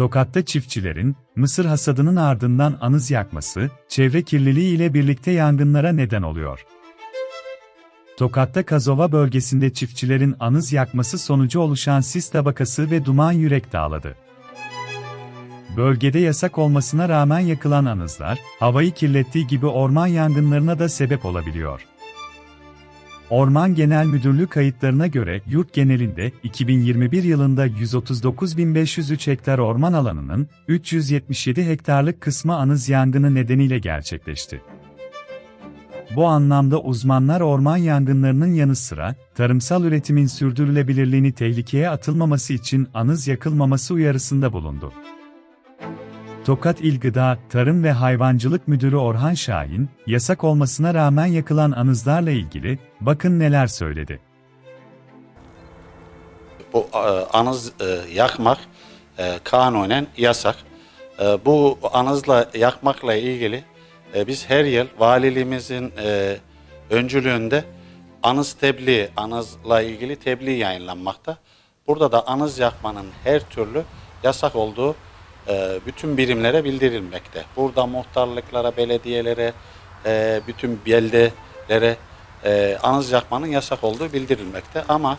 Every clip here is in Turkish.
Tokat'ta çiftçilerin, mısır hasadının ardından anız yakması, çevre kirliliği ile birlikte yangınlara neden oluyor. Tokat'ta Kazova bölgesinde çiftçilerin anız yakması sonucu oluşan sis tabakası ve duman yürek dağladı. Bölgede yasak olmasına rağmen yakılan anızlar, havayı kirlettiği gibi orman yangınlarına da sebep olabiliyor. Orman Genel Müdürlüğü kayıtlarına göre yurt genelinde 2021 yılında 139.503 hektar orman alanının 377 hektarlık kısmı anız yangını nedeniyle gerçekleşti. Bu anlamda uzmanlar orman yangınlarının yanı sıra tarımsal üretimin sürdürülebilirliğini tehlikeye atılmaması için anız yakılmaması uyarısında bulundu. Tokat İl Gıda, Tarım ve Hayvancılık Müdürü Orhan Şahin, yasak olmasına rağmen yakılan anızlarla ilgili, bakın neler söyledi. Bu e, anız e, yakmak e, kanunen yasak. Bu anızla yakmakla ilgili biz her yıl valiliğimizin öncülüğünde anız tebliğ, anızla ilgili tebliğ yayınlanmakta. Burada da anız yakmanın her türlü yasak olduğu bütün birimlere bildirilmekte. Burada muhtarlıklara, belediyelere, e, bütün beldelere e, anız yakmanın yasak olduğu bildirilmekte. Ama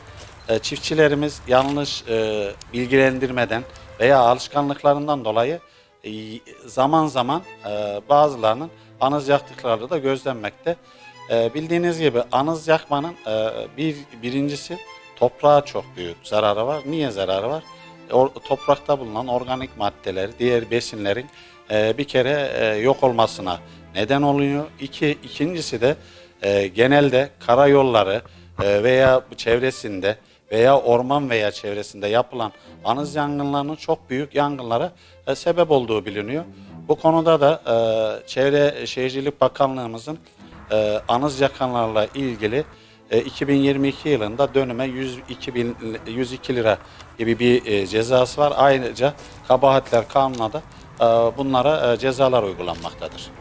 e, çiftçilerimiz yanlış e, bilgilendirmeden veya alışkanlıklarından dolayı e, zaman zaman e, bazılarının anız yaktıkları da gözlenmekte. E, bildiğiniz gibi anız yakmanın e, bir birincisi toprağa çok büyük zararı var. Niye zararı var? Or- toprakta bulunan organik maddeler, diğer besinlerin e, bir kere e, yok olmasına neden oluyor. İki, ikincisi de e, genelde karayolları e, veya çevresinde veya orman veya çevresinde yapılan anız yangınlarının çok büyük yangınlara e, sebep olduğu biliniyor. Bu konuda da e, Çevre Şehircilik Bakanlığımızın e, anız yakanlarla ilgili e, 2022 yılında dönüme 102, bin, 102 lira gibi bir e, cezası var. Ayrıca kabahatler kanununa da e, bunlara e, cezalar uygulanmaktadır.